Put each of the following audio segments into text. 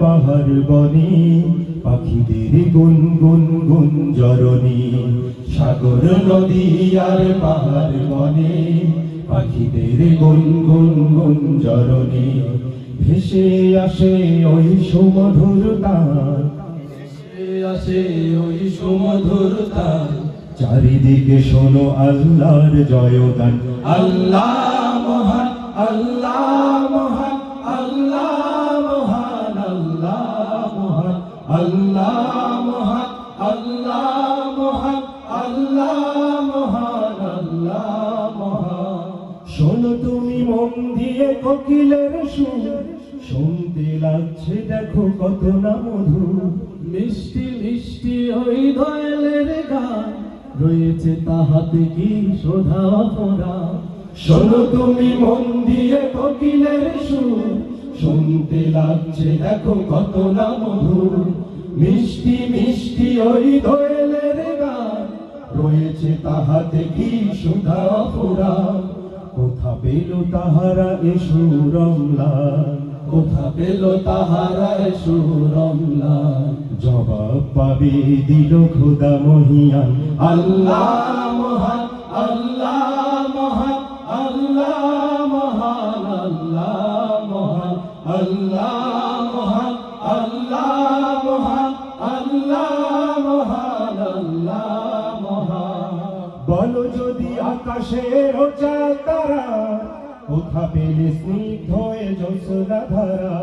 পাহাড় বনে, পাখিদের গুন গুন গুন সাগর নদী আর পাহাড় বনে, পাখিদের গুন গুন গুন ভেসে আসে ওই আসে ওই সুমধুর তার চারিদিকে শোনো আল্লাহর জয়গান। আল্লাহ মহান, আল্লাহ মহান আল্লাহ মহান আল্লাহ মহান আল্লাহ মহান শোনো তুমি মন দিয়ে কোকিলের সুর শুনতে লাগছে দেখো কত না মধু মিষ্টি মিষ্টি ওই দয়ালের গান রয়েছে তাহাতে কি শোধা পড়া শোনো তুমি মন দিয়ে কোকিলের সুর শুনতে লাগছে দেখো কত না মধু মিষ্টি মিষ্টি ওই দোয়েলের গান। রয়েছে তাহাতে কি সুধা ফোরা কোথা পেল তাহারা এ সুরমলা কোথা পেল তাহারায় সুরমলা জবাব পাবে দিল খোদা মহিয়ান। আল্লাহ মহান আল্লাহ মহান আল্লাহ মহান, আল্লাহ মহান আল্লাহ মহান আল্লাহ মহান বলো যদি আকাশের চাল তারা কোথা পেলে স্নিগ্ধ হয়ে ধারা?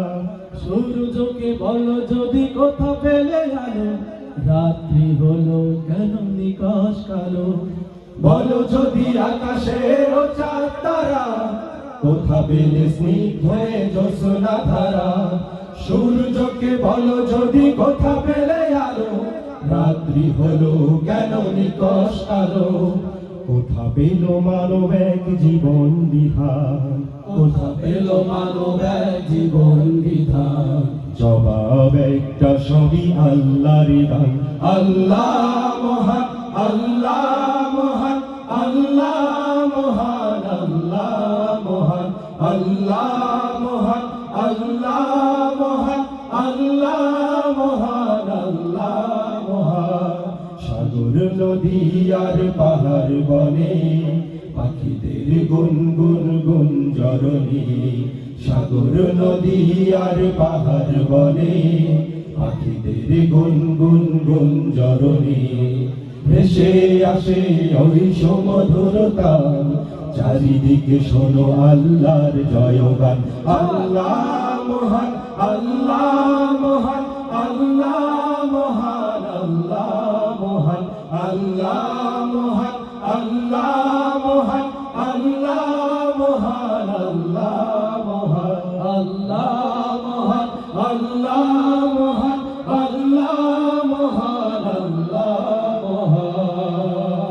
সূর্যকে বলো যদি কোথা পেলে আলো? রাত্রি হলো কেন নিকাশ কালো? বলো যদি আকাশের চাল তারা কোথা পেলে স্নিগ্ধ জোসনা ধারা? সূর্যকে বলো, যদি কোথা পেলে আলো, রাত্রি হলো কেন নিকশ আলো? কোথা পেল মানব এক জীবন বিধান? কোথা পেল মানব এক জীবন বিধান? জবাব একটা সবই আল্লাহর দান। আল্লাহ মহান আল্লাহ মহান আল্লাহ মহান আল্লাহ মহান আল্লাহ মহান, আল্লাহ আল্লাহ মহান আল্লাহ মহান সাগর নদী আর পাহাড় বনে পাখিদের গুন গুন জরনি সাগর নদী আর পাহাড় বনে পাখিদের গুন গুন জরনি ভেসে আসে ওই সমধুরতা চারিদিকে শোনো আল্লাহর জয়গান। আল্লাহ মহান আল্লাহ মহান আল্লাহ মহান আল্লাহ মহান আল্লাহ মহান আল্লাহ মহান আল্লাহ মহান আল্লাহ মহান আল্লাহ মহান আল্লাহ মহান আল্লাহ মহান আল্লাহ মহান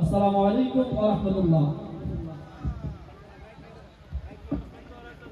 আসসালামু আলাইকুম ওয়া রাহমাতুল্লাহ